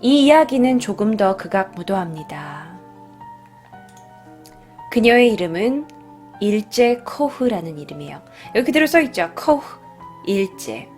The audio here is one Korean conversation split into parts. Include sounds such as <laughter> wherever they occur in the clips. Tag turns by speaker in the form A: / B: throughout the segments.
A: 이 이야기는 조금 더 극악무도합니다. 그녀의 이름은 일제 코흐라는 이름이에요. 여기 그대로 써있죠. 코흐, 일제.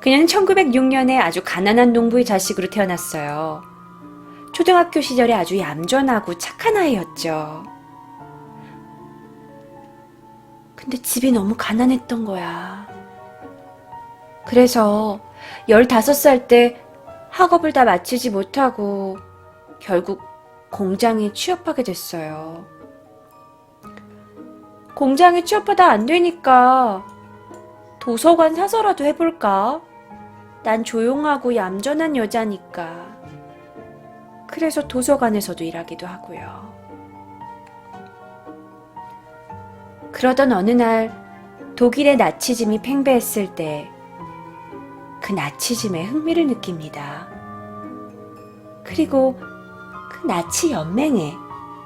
A: 그녀는 1906년에 아주 가난한 농부의 자식으로 태어났어요. 초등학교 시절에 아주 얌전하고 착한 아이였죠. 근데 집이 너무 가난했던 거야. 그래서 15살 때 학업을 다 마치지 못하고 결국 공장에 취업하게 됐어요. 공장에 취업하다 안 되니까 도서관 사서라도 해볼까? 난 조용하고 얌전한 여자니까. 그래서 도서관에서도 일하기도 하고요. 그러던 어느 날 독일의 나치즘이 팽배했을 때 그 나치즘에 흥미를 느낍니다. 그리고 그 나치 연맹에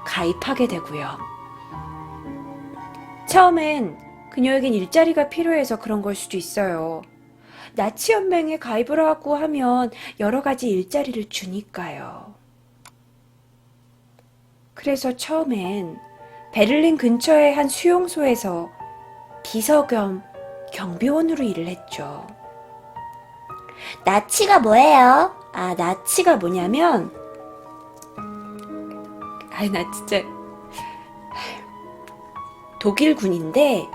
A: 가입하게 되고요. 처음엔 그녀에겐 일자리가 필요해서 그런 걸 수도 있어요. 나치 연맹에 가입을 하고 하면 여러 가지 일자리를 주니까요. 그래서 처음엔 베를린 근처의 한 수용소에서 비서 겸 경비원으로 일을 했죠. 나치가 뭐예요? 아, 나치가 뭐냐면, 아이, 나 진짜, 독일군인데,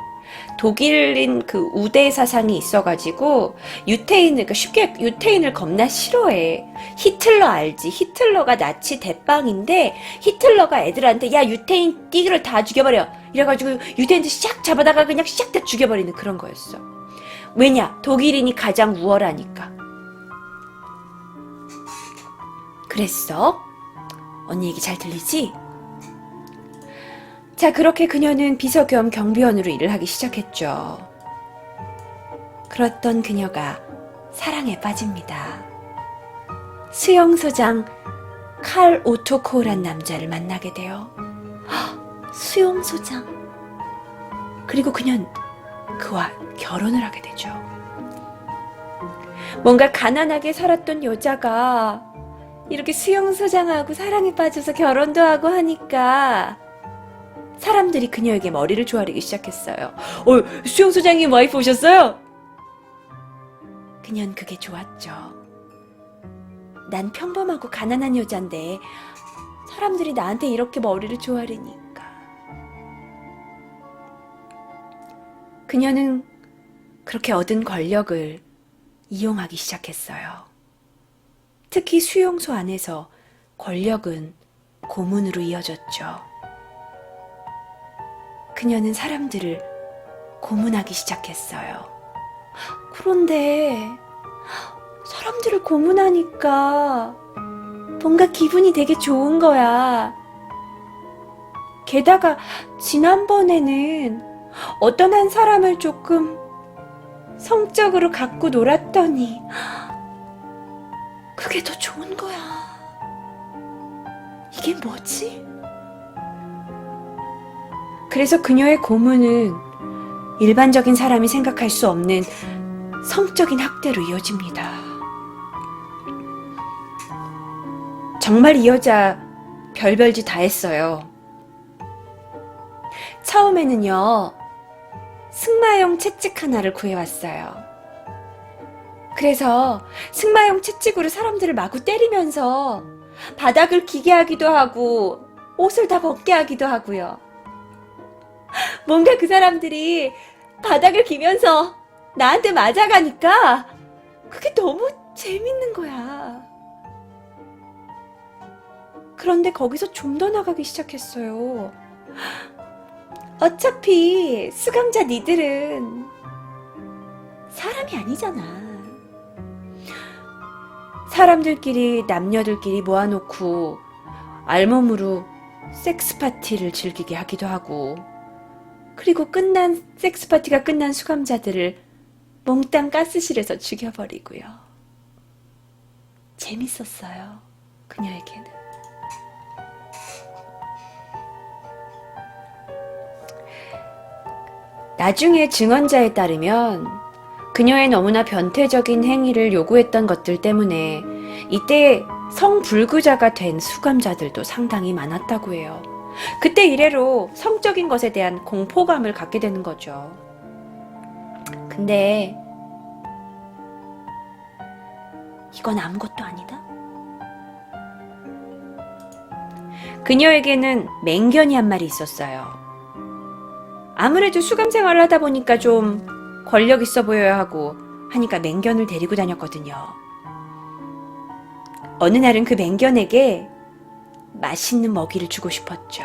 A: 독일인 그 우대 사상이 있어가지고, 유태인을, 그러니까 쉽게 유태인을 겁나 싫어해. 히틀러 알지? 히틀러가 나치 대빵인데, 히틀러가 애들한테, 야, 유태인 띠그를 다 죽여버려. 이래가지고, 유태인들 샥 잡아다가 그냥 샥다 죽여버리는 그런 거였어. 왜냐? 독일인이 가장 우월하니까. 그랬어? 언니 얘기 잘 들리지? 자, 그렇게 그녀는 비서 겸 경비원으로 일을 하기 시작했죠. 그렇던 그녀가 사랑에 빠집니다. 수용소장 칼 오토코란 남자를 만나게 돼요. 헉, 수용소장. 그리고 그녀는 그와 결혼을 하게 되죠. 뭔가 가난하게 살았던 여자가 이렇게 수용소장하고 사랑에 빠져서 결혼도 하고 하니까 사람들이 그녀에게 머리를 조아리기 시작했어요. 어, 수용소장님 와이프 오셨어요? 그년 그게 좋았죠. 난 평범하고 가난한 여잔데 사람들이 나한테 이렇게 머리를 조아리니까. 그녀는 그렇게 얻은 권력을 이용하기 시작했어요. 특히 수용소 안에서 권력은 고문으로 이어졌죠. 그녀는 사람들을 고문하기 시작했어요. 그런데 사람들을 고문하니까 뭔가 기분이 되게 좋은 거야. 게다가 지난번에는 어떤 한 사람을 조금 성적으로 갖고 놀았더니 그게 더 좋은 거야. 이게 뭐지? 그래서 그녀의 고문은 일반적인 사람이 생각할 수 없는 성적인 학대로 이어집니다. 정말 이 여자 별별 짓 다 했어요. 처음에는요, 승마용 채찍 하나를 구해왔어요. 그래서 승마용 채찍으로 사람들을 마구 때리면서 바닥을 기게 하기도 하고 옷을 다 벗게 하기도 하고요. 뭔가 그 사람들이 바닥을 기면서 나한테 맞아가니까 그게 너무 재밌는 거야. 그런데 거기서 좀 더 나가기 시작했어요. 어차피 수강자 니들은 사람이 아니잖아. 사람들끼리 남녀들끼리 모아놓고 알몸으로 섹스 파티를 즐기게 하기도 하고 그리고 끝난 섹스 파티가 끝난 수감자들을 몽땅 가스실에서 죽여버리고요. 재밌었어요. 그녀에게는. 나중에 증언자에 따르면 그녀의 너무나 변태적인 행위를 요구했던 것들 때문에 이때 성불구자가 된 수감자들도 상당히 많았다고 해요. 그때 이래로 성적인 것에 대한 공포감을 갖게 되는 거죠. 근데 이건 아무것도 아니다. 그녀에게는 맹견이 한 마리 있었어요. 아무래도 수감 생활을 하다 보니까 좀 권력 있어 보여야 하고 하니까 맹견을 데리고 다녔거든요. 어느 날은 그 맹견에게 맛있는 먹이를 주고 싶었죠.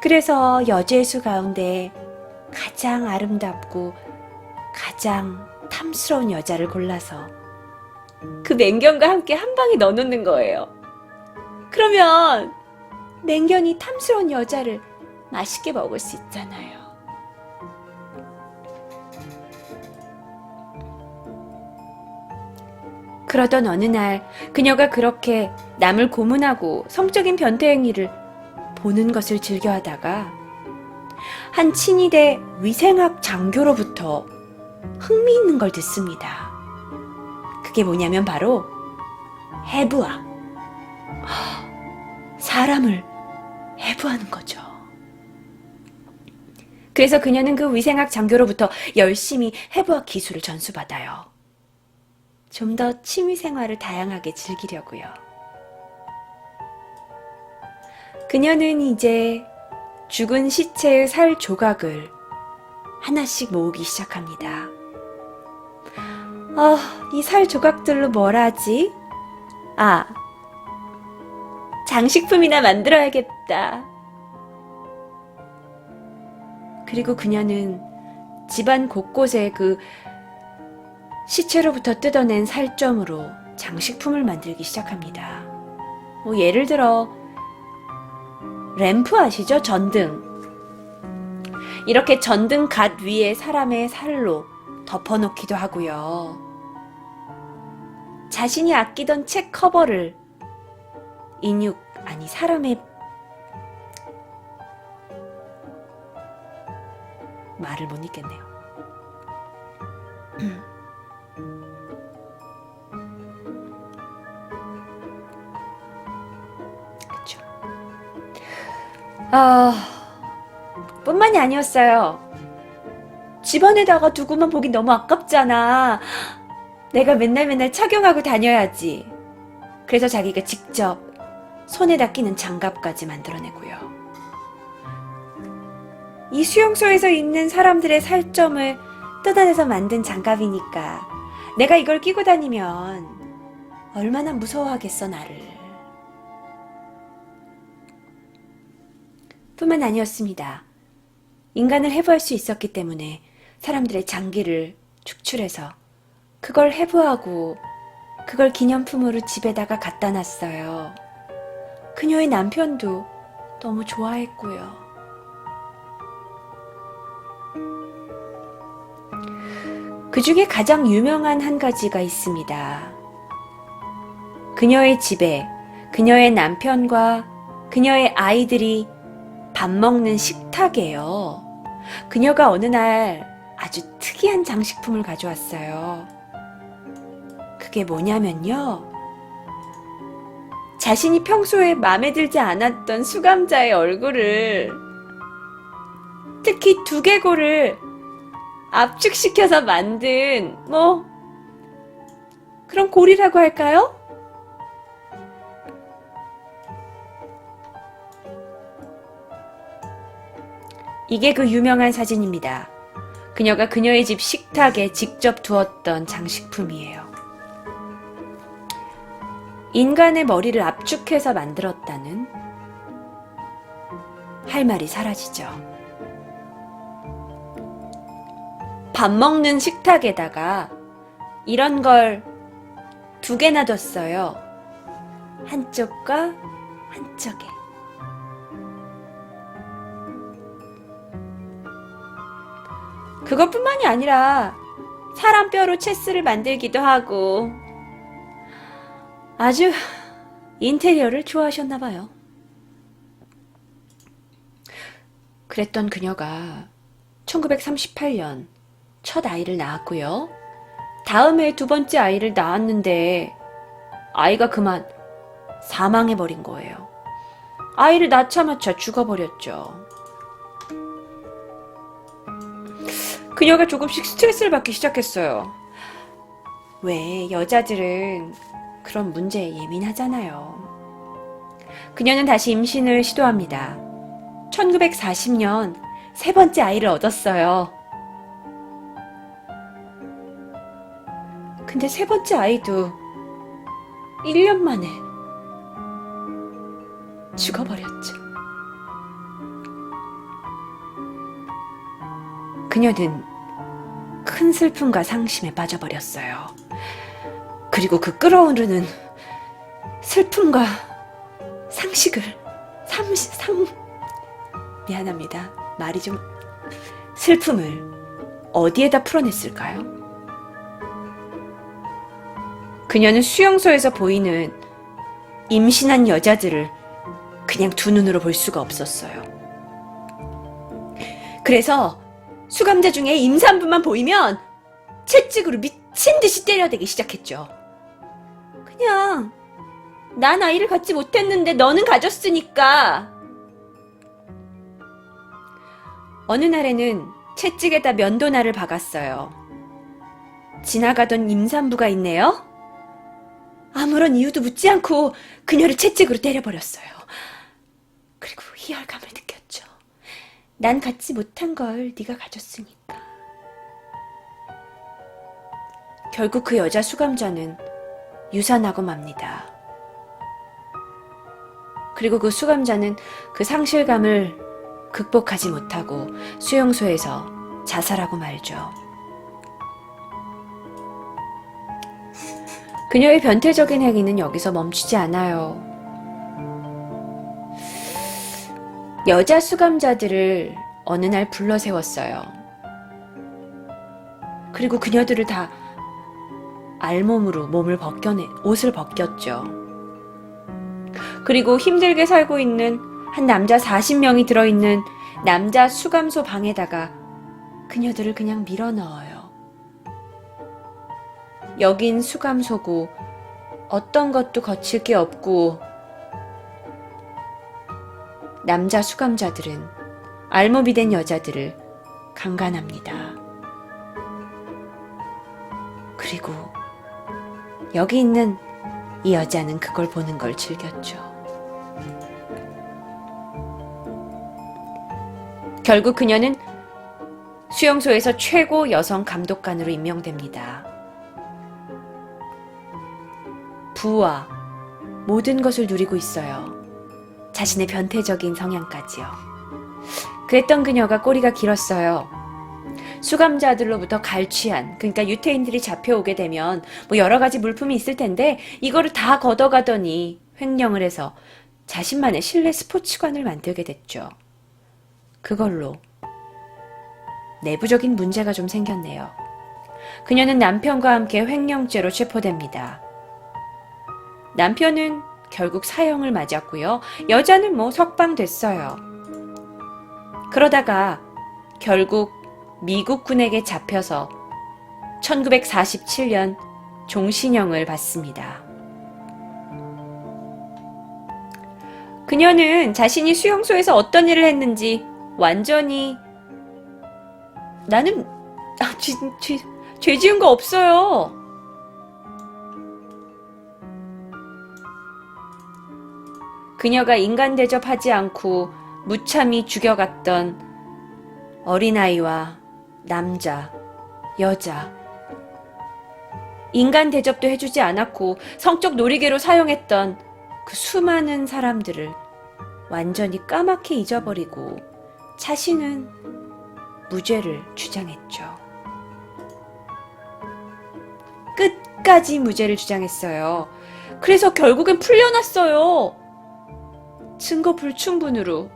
A: 그래서 여제수 가운데 가장 아름답고 가장 탐스러운 여자를 골라서 그 맹견과 함께 한 방에 넣어놓는 거예요. 그러면 맹견이 탐스러운 여자를 맛있게 먹을 수 있잖아요. 그러던 어느 날 그녀가 그렇게 남을 고문하고 성적인 변태 행위를 보는 것을 즐겨하다가 한 친위대 위생학 장교로부터 흥미있는 걸 듣습니다. 그게 뭐냐면 바로 해부학. 사람을 해부하는 거죠. 그래서 그녀는 그 위생학 장교로부터 열심히 해부학 기술을 전수받아요. 좀 더 취미 생활을 다양하게 즐기려고요. 그녀는 이제 죽은 시체의 살 조각을 하나씩 모으기 시작합니다. 아, 이살 조각들로 뭘 하지? 아, 장식품이나 만들어야겠다. 그리고 그녀는 집안 곳곳에 그 시체로부터 뜯어낸 살점으로 장식품을 만들기 시작합니다. 뭐 예를 들어 램프 아시죠? 전등. 이렇게 전등 갓 위에 사람의 살로 덮어놓기도 하고요. 자신이 아끼던 책 커버를 인육 아니 사람의 말을 못 읽겠네요. <clears throat> 아, 뿐만이 아니었어요. 집안에다가 두고만 보기 너무 아깝잖아. 내가 맨날 맨날 착용하고 다녀야지. 그래서 자기가 직접 손에다 끼는 장갑까지 만들어내고요. 이 수용소에서 있는 사람들의 살점을 뜯어내서 만든 장갑이니까 내가 이걸 끼고 다니면 얼마나 무서워하겠어, 나를. 뿐만 아니었습니다. 인간을 해부할 수 있었기 때문에 사람들의 장기를 축출해서 그걸 해부하고 그걸 기념품으로 집에다가 갖다 놨어요. 그녀의 남편도 너무 좋아했고요. 그 중에 가장 유명한 한 가지가 있습니다. 그녀의 집에 그녀의 남편과 그녀의 아이들이 밥 먹는 식탁이에요. 그녀가 어느 날 아주 특이한 장식품을 가져왔어요. 그게 뭐냐면요. 자신이 평소에 마음에 들지 않았던 수감자의 얼굴을 특히 두개골을 압축시켜서 만든 뭐 그런 골이라고 할까요? 이게 그 유명한 사진입니다. 그녀가 그녀의 집 식탁에 직접 두었던 장식품이에요. 인간의 머리를 압축해서 만들었다는 할 말이 사라지죠. 밥 먹는 식탁에다가 이런 걸 두 개나 뒀어요. 한쪽과 한쪽에. 그것뿐만이 아니라 사람 뼈로 체스를 만들기도 하고 아주 인테리어를 좋아하셨나 봐요. 그랬던 그녀가 1938년 첫 아이를 낳았고요. 다음 해두 번째 아이를 낳았는데 아이가 그만 사망해버린 거예요. 아이를 낳자마자 죽어버렸죠. 그녀가 조금씩 스트레스를 받기 시작했어요. 왜 여자들은 그런 문제에 예민하잖아요. 그녀는 다시 임신을 시도합니다. 1940년 세 번째 아이를 얻었어요. 근데 세 번째 아이도 1년 만에 죽어버렸죠. 그녀는 큰 슬픔과 상심에 빠져버렸어요. 그리고 그 끓어오르는 슬픔과 상식을 삼, 상, 미안합니다. 말이 좀 슬픔을 어디에다 풀어냈을까요? 그녀는 수용소에서 보이는 임신한 여자들을 그냥 두 눈으로 볼 수가 없었어요. 그래서 수감자 중에 임산부만 보이면 채찍으로 미친 듯이 때려대기 시작했죠. 그냥 난 아이를 갖지 못했는데 너는 가졌으니까. 어느 날에는 채찍에다 면도날을 박았어요. 지나가던 임산부가 있네요. 아무런 이유도 묻지 않고 그녀를 채찍으로 때려버렸어요. 그리고 희열감을 느꼈죠. 난 갖지 못한 걸 네가 가졌으니까. 결국 그 여자 수감자는 유산하고 맙니다. 그리고 그 수감자는 그 상실감을 극복하지 못하고 수용소에서 자살하고 말죠. 그녀의 변태적인 행위는 여기서 멈추지 않아요. 여자 수감자들을 어느 날 불러 세웠어요. 그리고 그녀들을 다 알몸으로 몸을 벗겨내, 옷을 벗겼죠. 그리고 힘들게 살고 있는 한 남자 40명이 들어있는 남자 수감소 방에다가 그녀들을 그냥 밀어 넣어요. 여긴 수감소고 어떤 것도 거칠 게 없고 남자 수감자들은 알몸이 된 여자들을 강간합니다. 그리고 여기 있는 이 여자는 그걸 보는 걸 즐겼죠. 결국 그녀는 수용소에서 최고 여성 감독관으로 임명됩니다. 부와 모든 것을 누리고 있어요. 자신의 변태적인 성향까지요. 그랬던 그녀가 꼬리가 길었어요. 수감자들로부터 갈취한, 그러니까 유태인들이 잡혀오게 되면 뭐 여러 가지 물품이 있을 텐데 이거를 다 걷어가더니 횡령을 해서 자신만의 실내 스포츠관을 만들게 됐죠. 그걸로 내부적인 문제가 좀 생겼네요. 그녀는 남편과 함께 횡령죄로 체포됩니다. 남편은 결국 사형을 맞았고요. 여자는 뭐 석방됐어요. 그러다가 결국 미국 군에게 잡혀서 1947년 종신형을 받습니다. 그녀는 자신이 수용소에서 어떤 일을 했는지 완전히 나는 아, 죄, 죄, 죄 지은 거 없어요. 그녀가 인간 대접하지 않고 무참히 죽여갔던 어린아이와 남자, 여자. 인간 대접도 해주지 않았고 성적 놀이개로 사용했던 그 수많은 사람들을 완전히 까맣게 잊어버리고 자신은 무죄를 주장했죠. 끝까지 무죄를 주장했어요. 그래서 결국엔 풀려났어요. 증거 불충분으로.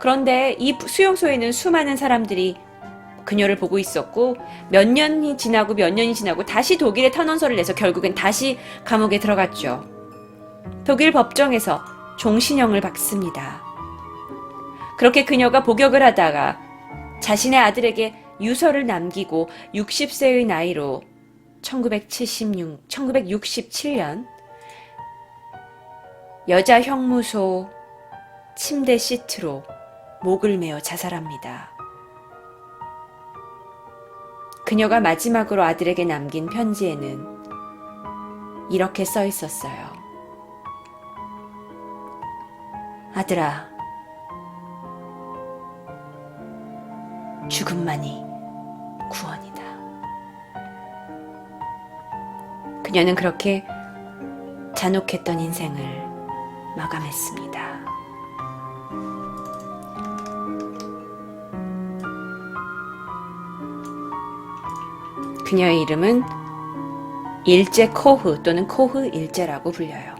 A: 그런데 이 수용소에는 수많은 사람들이 그녀를 보고 있었고 몇 년이 지나고 몇 년이 지나고 다시 독일에 탄원서를 내서 결국엔 다시 감옥에 들어갔죠. 독일 법정에서 종신형을 받습니다. 그렇게 그녀가 복역을 하다가 자신의 아들에게 유서를 남기고 60세의 나이로 1976, 1967년 여자 형무소 침대 시트로 목을 메어 자살합니다. 그녀가 마지막으로 아들에게 남긴 편지에는 이렇게 써 있었어요. 아들아, 죽음만이 구원이다. 그녀는 그렇게 잔혹했던 인생을 마감했습니다. 그녀의 이름은 일제 코흐 또는 코흐 일제라고 불려요.